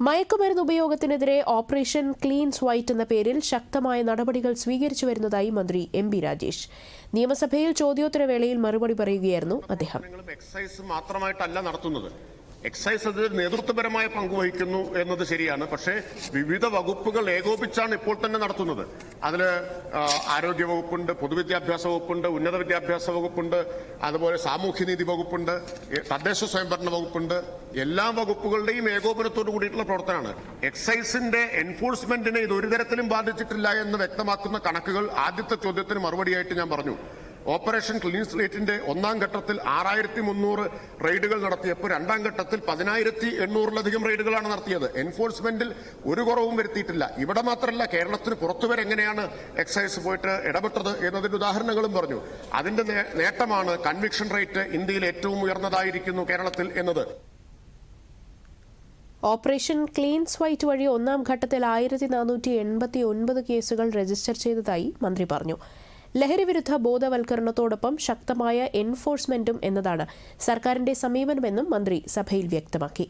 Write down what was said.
മയക്കുമരുന്ന് ഉപയോഗത്തിനെതിരെ operation clean സ്വൈറ്റ് എന്ന പേരിൽ ശക്തമായ നടപടികൾ സ്വീകരിച്ചു വരുന്നതായി മന്ത്രി എം ബി രാജേഷ്. നിയമസഭയിൽ ചോദ്യോത്തരവേളയിൽ മറുപടി പറയുകയായിരുന്നു അദ്ദേഹം. എക്സൈസ് മാത്രമായിട്ടല്ല നടത്തുന്നത്. എക്സൈസ് അതിൽ നേതൃത്വപരമായ പങ്കുവഹിക്കുന്നു എന്നത് ശരിയാണ്. പക്ഷേ വിവിധ വകുപ്പുകൾ ഏകോപിച്ചാണ് ഇപ്പോൾ തന്നെ നടത്തുന്നത്. അതിൽ ആരോഗ്യ വകുപ്പുണ്ട് പൊതുവിദ്യാഭ്യാസ വകുപ്പുണ്ട് ഉന്നത വിദ്യാഭ്യാസ വകുപ്പുണ്ട് അതുപോലെ സാമൂഹ്യനീതി വകുപ്പുണ്ട് തദ്ദേശ സ്വയംഭരണ വകുപ്പുണ്ട്. എല്ലാ വകുപ്പുകളുടെയും ഏകോപനത്തോട് കൂടിയിട്ടുള്ള പ്രവർത്തനമാണ്. എക്സൈസിന്റെ എൻഫോഴ്സ്മെന്റിനെ ഇത് ഒരു തരത്തിലും ബാധിച്ചിട്ടില്ല എന്ന് വ്യക്തമാക്കുന്ന കണക്കുകൾ ആദ്യത്തെ ചോദ്യത്തിന് മറുപടിയായിട്ട് ഞാൻ പറഞ്ഞു. ഓപ്പറേഷൻ ക്ലീൻ സ്ലേറ്റിന്റെ ഒന്നാം ഘട്ടത്തിൽ ആറായിരത്തി മുന്നൂറ് റെയ്ഡുകൾ നടത്തിയപ്പോൾ രണ്ടാം ഘട്ടത്തിൽ പതിനായിരത്തി എണ്ണൂറിലധികം റെയ്ഡുകളാണ് നടത്തിയത്. എൻഫോഴ്സ്മെന്റിൽ ഒരു കുറവും വരുത്തിയിട്ടില്ല. ഇവിടെ മാത്രമല്ല കേരളത്തിന് പുറത്തുവരെ എങ്ങനെയാണ് എക്സൈസ് പോയിട്ട് ഇടപെട്ടത് എന്നതിന്റെ ഉദാഹരണങ്ങളും പറഞ്ഞു. അതിന്റെ നേട്ടമാണ് കൺവിക്ഷൻ റേറ്റ് ഇന്ത്യയിൽ ഏറ്റവും ഉയർന്നതായിരിക്കുന്നു കേരളത്തിൽ എന്നത്. ഓപ്പറേഷൻ ക്ലീൻ സ്വൈറ്റ് വഴി ഒന്നാം ഘട്ടത്തിൽ ആയിരത്തി നാനൂറ്റി എൺപത്തി ഒൻപത് കേസുകൾ രജിസ്റ്റർ ചെയ്തതായി മന്ത്രി പറഞ്ഞു. ലഹരിവിരുദ്ധ ബോധവൽക്കരണത്തോടൊപ്പം ശക്തമായ എൻഫോഴ്സ്മെന്റും എന്നതാണ് സർക്കാരിന്റെ സമീപനമെന്നും മന്ത്രി സഭയിൽ വ്യക്തമാക്കി.